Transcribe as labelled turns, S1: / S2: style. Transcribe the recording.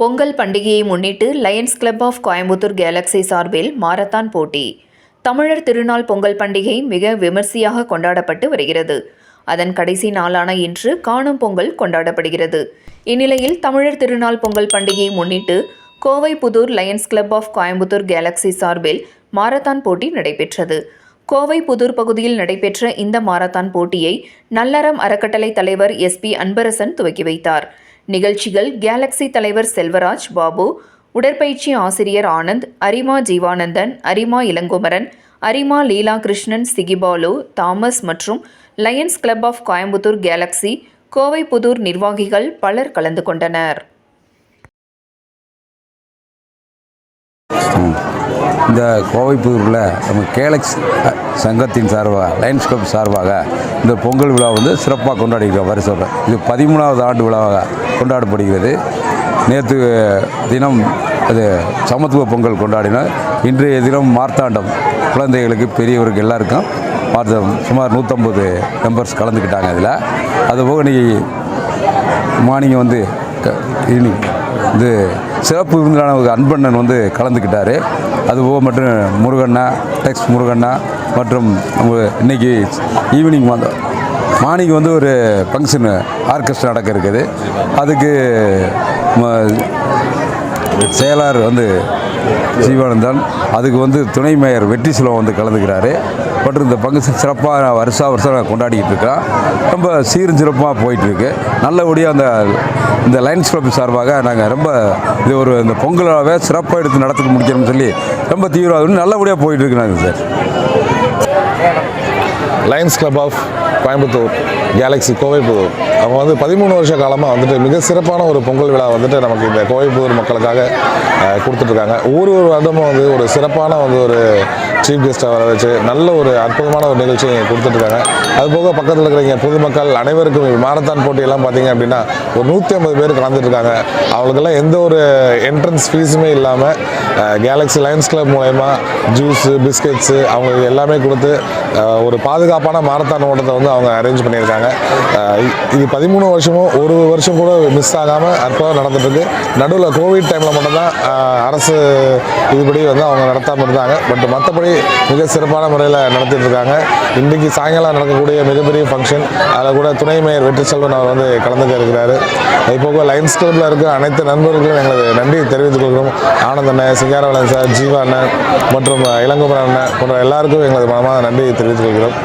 S1: பொங்கல் பண்டிகையை முன்னிட்டு lions club of Coimbatore galaxy சார்பில் மாரத்தான் போட்டி. தமிழர் திருநாள் பொங்கல் பண்டிகை மிக விமர்சையாக கொண்டாடப்பட்டு வருகிறது. அதன் கடைசி நாளான இன்று காணும் பொங்கல் கொண்டாடப்படுகிறது. இந்நிலையில் தமிழர் திருநாள் பொங்கல் பண்டிகையை முன்னிட்டு Kovai Pudur lions club of Coimbatore galaxy சார்பில் மாரத்தான் போட்டி நடைபெற்றது. கோவை புதூர் பகுதியில் நடைபெற்ற இந்த மாரத்தான் போட்டியை நல்லறம் அறக்கட்டளை தலைவர் எஸ்பி அன்பரசன் துவக்கி வைத்தார். நிகழ்ச்சிகள் கேலக்ஸி தலைவர் செல்வராஜ் பாபு உடற்பயிற்சி ஆசிரியர் ஆனந்த் அரிமா ஜீவானந்தன் அரிமா இளங்குமரன் அரிமா லீலா கிருஷ்ணன் சிகிபாலு தாமஸ் மற்றும் lions club of Coimbatore galaxy Kovai Pudur நிர்வாகிகள் பலர் கலந்து கொண்டனர்.
S2: இந்த கோவைப்புதூரில் நம்ம கேலக்ஸ் சங்கத்தின் சார்பாக லயன்ஸ் கிளப் சார்பாக இந்த பொங்கல் விழா வந்து சிறப்பாக கொண்டாடிக்கிறோம். வருஷம் இது பதிமூணாவது ஆண்டு விழாவாக கொண்டாடப்படுகிறது. நேற்று தினம் அது சமத்துவ பொங்கல் கொண்டாடினார். இன்றைய தினம் மார்த்தாண்டம் குழந்தைகளுக்கு பெரியவருக்கு எல்லாருக்கும் மார்த்தம் சுமார் நூற்றம்பது மெம்பர்ஸ் கலந்துக்கிட்டாங்க அதில். அதுபோக இன்னைக்கு மார்னிங் வந்து க- ஈவினிங் இது சிறப்பு விருந்தினான ஒரு அன்பண்ணன் வந்து கலந்துக்கிட்டாரு. அதுபோக மற்றும் முருகண்ணா டெக்ஸ் முருகண்ணா மற்றும் நம்ம இன்னைக்கு ஈவினிங் வந்து மார்னிங் வந்து ஒரு ஃபங்க்ஷன் ஆர்கெஸ்ட்ரா நடக்க இருக்குது. அதுக்கு செயலாளர் வந்து ஜீவானந்தன் அதுக்கு வந்து துணை மேயர் வெற்றி செல்வம் வந்து கலந்துக்கிறாரு. மற்றும் இந்த பங்கு சிறப்பாக வருஷா வருஷம் கொண்டாடிக்கிட்டு இருக்கோம் ரொம்ப சீரும் சிறப்பாக போயிட்டுருக்கு. நல்லபடியாக அந்த இந்த லைன்ஸ் கிளப் சார்பாக நாங்கள் ரொம்ப இது ஒரு இந்த பொங்கலாகவே சிறப்பாக எடுத்து நடத்துக்க முடிக்கணும்னு சொல்லி ரொம்ப தீவிரவாதம் நல்லபடியாக போயிட்டுருக்கு நாங்கள் sir.
S3: Lions club of Coimbatore galaxy Kovaipudur அவங்க வந்து பதிமூணு வருஷ காலமாக வந்துட்டு மிக சிறப்பான ஒரு பொங்கல் விழா வந்துட்டு நமக்கு இந்த கோவைப்புதூர் மக்களுக்காக கொடுத்துட்ருக்காங்க. ஒரு ஒரு வருடமும் வந்து ஒரு சிறப்பான வந்து ஒரு சீஃப் கெஸ்ட்டாக வர வச்சு நல்ல ஒரு அற்புதமான ஒரு நிகழ்ச்சியை கொடுத்துட்ருக்காங்க. அதுபோக பக்கத்தில் இருக்கிற பொதுமக்கள் அனைவருக்கும் மாரத்தான் போட்டியெல்லாம் பார்த்தீங்க அப்படின்னா ஒரு நூற்றி ஐம்பது பேர் கலந்துட்டுருக்காங்க அவங்களுக்கெல்லாம் எந்த ஒரு என்ட்ரன்ஸ் ஃபீஸுமே இல்லாமல் கேலக்ஸி லயன்ஸ் கிளப் மூலயமா ஜூஸு பிஸ்கெட்ஸு அவங்களுக்கு எல்லாமே கொடுத்து ஒரு பாதுகாப்பான மாரத்தான் ஓட்டத்தை வந்து அவங்க அரேஞ்ச் பண்ணியிருக்காங்க. இது பதிமூணு வருஷமும் ஒரு வருஷம் கூட மிஸ் ஆகாமல் அற்புதம் நடந்துட்டுருக்கு. நடுவில் கோவிட் டைமில் மட்டும்தான் அரசு இதுபடி வந்து அவங்க நடத்தாமல் இருந்தாங்க. பட் மற்றபடி மிக சிறப்பான முறையில் நடத்திட்டு இருக்காங்க. இன்றைக்கி சாயங்காலம் நடக்கக்கூடிய மிகப்பெரிய ஃபங்க்ஷன் அதில் கூட துணை மேயர் வெற்றி செல்வன் அவர் வந்து கலந்துக்க இருக்கிறாரு. இப்போ லைன்ஸ் கிளப்பில் இருக்க அனைத்து நண்பர்களுக்கும் எங்களது நன்றி தெரிவித்துக் கொள்கிறோம். ஆனந்த் அண்ணன் சிங்காரவளன் சார் ஜீவா அண்ணன் மற்றும் இளங்குமரன் அண்ணன் போன்ற எல்லாருக்கும் எங்களது மனமாக நன்றி தெரிவித்துக் கொள்கிறோம்.